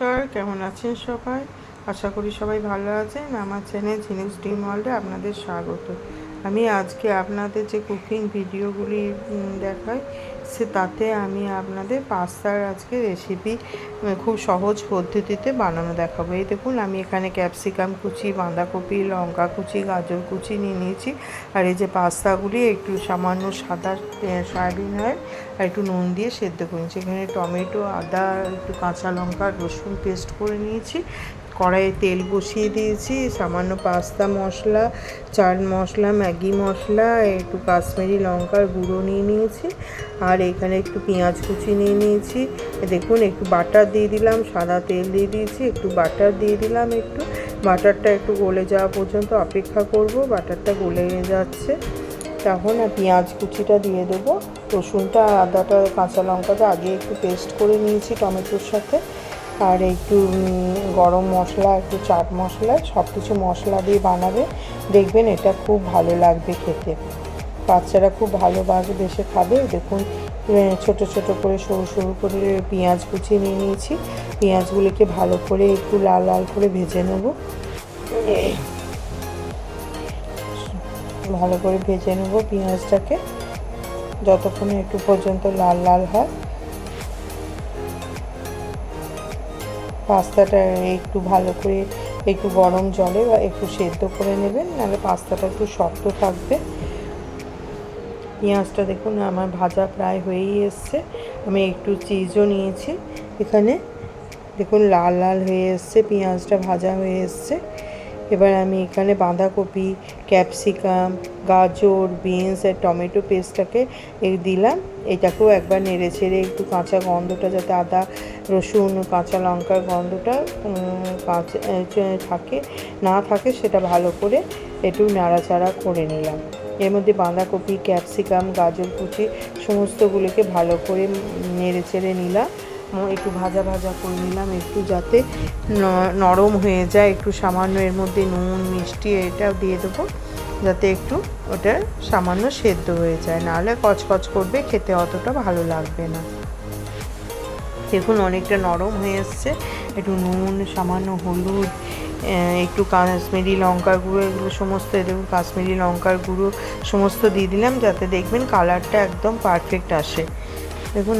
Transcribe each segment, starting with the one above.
নমস্কার, কেমন আছেন সবাই? আশা করি সবাই ভালো আছেন। আমার চ্যানেল জিনিস ডিম ওয়ার্ল্ডে আপনাদের স্বাগত। আমি আজকে আপনাদের যে কুকিং ভিডিওগুলি দেখাই, সে তাতে আমি আপনাদের পাস্তার আজকে রেসিপি খুব সহজ পদ্ধতিতে বানানো দেখাবো। এই দেখুন, আমি এখানে ক্যাপসিকাম কুচি, বাঁধাকপি, লঙ্কা কুচি, গাজর কুচি নিয়ে নিয়েছি। আর এই যে পাস্তাগুলি একটু সামান্য সাদা সয়াবিন হয়, আর একটু নুন দিয়ে সেদ্ধ করে নিয়েছি। এখানে টমেটো, আদা, একটু কাঁচা লঙ্কা, রসুন পেস্ট করে নিয়েছি। কড়াইয়ে তেল বসিয়ে দিয়েছি, সামান্য পাস্তা মশলা, চাট মশলা, ম্যাগি মশলা, একটু কাশ্মীরি লঙ্কার গুঁড়ো নিয়ে নিয়েছি, আর এখানে একটু পেঁয়াজ কুচি নিয়ে নিয়েছি। দেখুন, একটু বাটার দিয়ে দিলাম, সাদা তেল দিয়ে দিয়েছি, একটু বাটার দিয়ে দিলাম একটু। বাটারটা একটু গলে যাওয়া পর্যন্ত অপেক্ষা করব, বাটারটা গলে যাচ্ছে। তখন পেঁয়াজ কুচিটা দিয়ে দেবো। রসুনটা আদাটা, কাঁচা লঙ্কাটা আগে একটু পেস্ট করে নিয়েছি টমেটোর সাথে। আর একটু গরম মশলা, একটু চাট মশলা সব কিছু মশলা দিয়ে বানাবে। দেখবেন এটা খুব ভালো লাগবে খেতে। বাচ্চারা খুব ভালোবাসে খাবে। দেখুন ছোট ছোট করে সরু সরু করে পেঁয়াজ কুচি নিয়ে নিয়েছি। পেঁয়াজগুলিকে ভালো করে একটু লাল লাল করে ভেজে নেব। ভালো করে ভেজে নেব পেঁয়াজটাকে। যতক্ষণে একটু পর্যন্ত লাল লাল হয়। পাস্তাটা একটু ভালো করে একটু গরম জলে বা একটু সেদ্ধ করে নেবেন, নাহলে পাস্তাটা একটু শক্ত থাকবে। পেঁয়াজটা দেখুন, আমার ভাজা প্রায় হয়েই এসছে। আমি একটু চিজও নিয়েছি। এখানে দেখুন লাল লাল হয়ে এসছে, পেঁয়াজটা ভাজা হয়ে এসছে। এবার আমি এখানে বাঁধাকপি, ক্যাপসিকাম, গাজর, বিনস আর টমেটো পেস্টটাকে দিলাম। এটাকেও একবার নেড়ে ছেড়ে একটু কাঁচা গন্ধটা, যাতে আদা, রসুন, কাঁচা লঙ্কার গন্ধটা কাঁচা থাকে, না থাকে সেটা ভালো করে একটু নাড়াচাড়া করে নিলাম। এর মধ্যে বাঁধাকপি, ক্যাপসিকাম, গাজর কুচি, সমস্তগুলোকে ভালো করে নেড়ে চেড়ে নিলাম। একটু ভাজা ভাজা করে নিলাম একটু যাতে নরম হয়ে যায়, একটু সামান্য এর মধ্যে নুন, মিষ্টি এটা দিয়ে দেবো, যাতে একটু ওটা সামান্য সেদ্ধ হয়ে যায়। নাহলে কচকচ করবে, খেতে অতটা ভালো লাগবে না। দেখুন অনেকটা নরম হয়ে এসছে। একটু নুন, সামান্য হলুদ একটু কাশ্মীরি লঙ্কার গুঁড়ো, এগুলো সমস্ত দেখুন কাশ্মীরি লঙ্কার গুঁড়ো সমস্ত দিয়ে দিলাম, যাতে দেখবেন কালারটা একদম পারফেক্ট আসে। দেখুন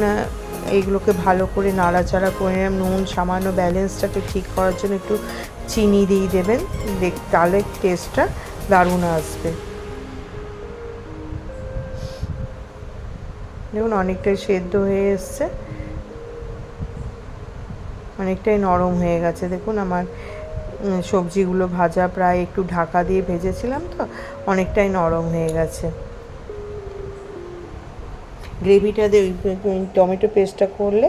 এইগুলোকে ভালো করে নাড়াচাড়া করে নুন, সামান্য ব্যালেন্সটাকে ঠিক করার জন্য একটু চিনি দিয়ে দেবেন। দেখ, তাহলে টেস্টটা দারুণ আসবে। দেখুন, অনেকটাই সেদ্ধ হয়ে এসছে। অনেকটাই নরম হয়ে গেছে। দেখুন, আমার সবজিগুলো ভাজা প্রায় একটু ঢাকা দিয়ে ভেজেছিলাম তো, অনেকটাই নরম হয়ে গেছে। গ্রেভিটা টমেটো পেস্টটা করলে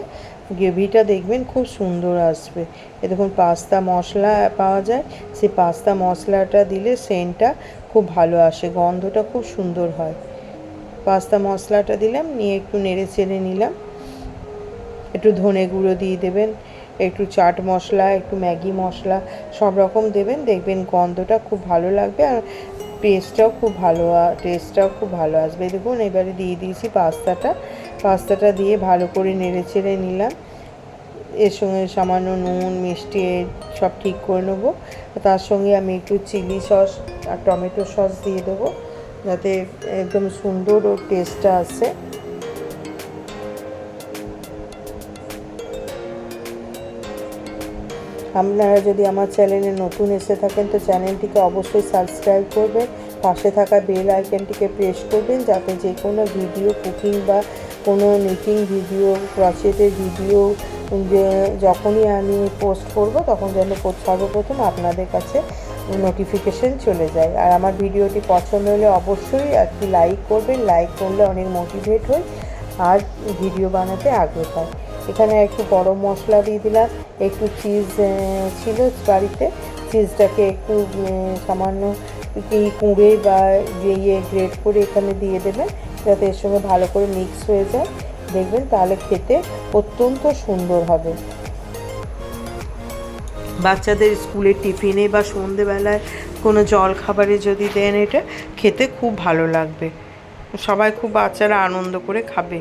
গ্রেভিটা দেখবেন খুব সুন্দর আসবে। এ দেখুন পাস্তা মশলা পাওয়া যায়, সেই পাস্তা মশলাটা দিলে সেন্টটা খুব ভালো আসে, গন্ধটা খুব সুন্দর হয়। পাস্তা মশলাটা দিলাম, নিয়ে একটু নেড়ে চেড়ে নিলাম। একটু ধনে গুঁড়ো দিয়ে দেবেন, একটু চাট মশলা, একটু ম্যাগি মশলা, সব রকম দেবেন, দেখবেন গন্ধটা খুব ভালো লাগবে। আর টেস্টটাও খুব ভালো টেস্টটাও খুব ভালো আসবে। দেখুন, এবারে দিয়ে দিয়েছি পাস্তাটা। পাস্তাটা দিয়ে ভালো করে নেড়ে চেড়ে নিলাম। এর সঙ্গে সামান্য নুন, মিষ্টি সব ঠিক করে নেব। তার সঙ্গে আমি একটু চিলি সস আর টমেটো সস দিয়ে দেবো। যাতে একদম সুন্দর ও টেস্টটা আসে। আপনারা যদি আমার চ্যানেলে নতুন এসে থাকেন, তো চ্যানেলটিকে অবশ্যই সাবস্ক্রাইব করবেন, পাশে থাকা বেল আইকনটিকে প্রেস করবেন, যাতে যে কোনো ভিডিও, কুকিং বা কোনো মিটিং ভিডিও ক্রচেটের ভিডিও যখনই আমি পোস্ট করব, তখন যেন সর্বপ্রথম আপনাদের কাছে নোটিফিকেশন চলে যায়। আর আমার ভিডিওটি পছন্দ হলে অবশ্যই একটি লাইক করবেন, লাইক করলে অনেক মোটিভেট হই, আর ভিডিও বানাতে আগ্রহ হয়। এখানে একটু গরম মশলা দিয়ে দিলাম। একটু চিজ ছিল বাড়িতে। চিজটাকে একটু সামান্য কি কুঁড়ে বা ইয়ে গ্রেট করে এখানে দিয়ে দেবেন, যাতে এর সঙ্গে ভালো করে মিক্স হয়ে যায়। দেখবেন তাহলে খেতে অত্যন্ত সুন্দর হবে। বাচ্চাদের স্কুলের টিফিনে বা সন্ধেবেলায় কোনো জল খাবারে যদি দেন এটা, খেতে খুব ভালো লাগবে। সবাই খুব বাচ্চারা আনন্দ করে খাবে।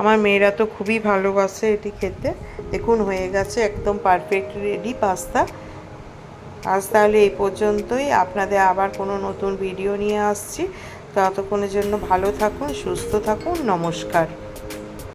আমার মেয়েরা তো খুবই ভালোবাসে এটি খেতে। দেখুন, হয়ে গেছে একদম পারফেক্ট রেডি পাস্তা আজ তাহলে এই পর্যন্তই। আপনাদের আবার কোনো নতুন ভিডিও নিয়ে আসছি। ততক্ষণের জন্য ভালো থাকুন, সুস্থ থাকুন। নমস্কার।